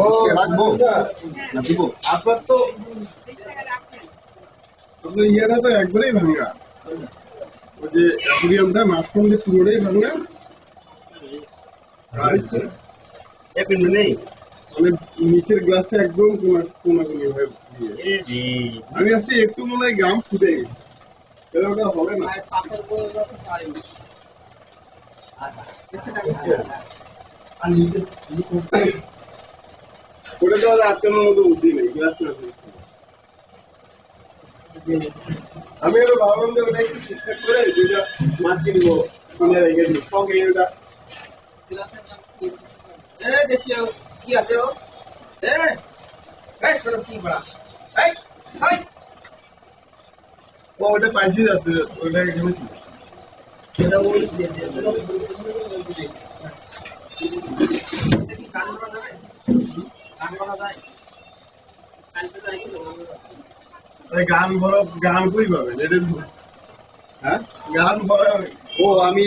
ও রাখব না দিব আপনার তো আপনার তো একবারেই ভাঙা ওই যে অ্যাকুরিয়ামটা মাঝখান দিয়ে পুরোটাই ভাঙা নেই। মানে নিচের গ্লাসটা একদম হয়ে আমি আজকে একটু মনে হয় গ্রাম ফুটে গেছে। ওটা হবে না। ওটা তো আটকানোর মতো বুদ্ধি নেই গ্লাস আমি আরও ভাবলাম যে ওটা একটু ঠিকঠাক করে দুইটা মাছ কিনবো কিনে রেখে দিই সঙ্গে ওটা কি আছে ও কি বড়া ও ওটা পাইছি যাচ্ছে ওটা এখানে ছিল। সেটা ওই যে যে সেটা কি গান করা যাবে গান ভরা গান কই পাবেন এটা হ্যাঁ? গান ভরা ও আমি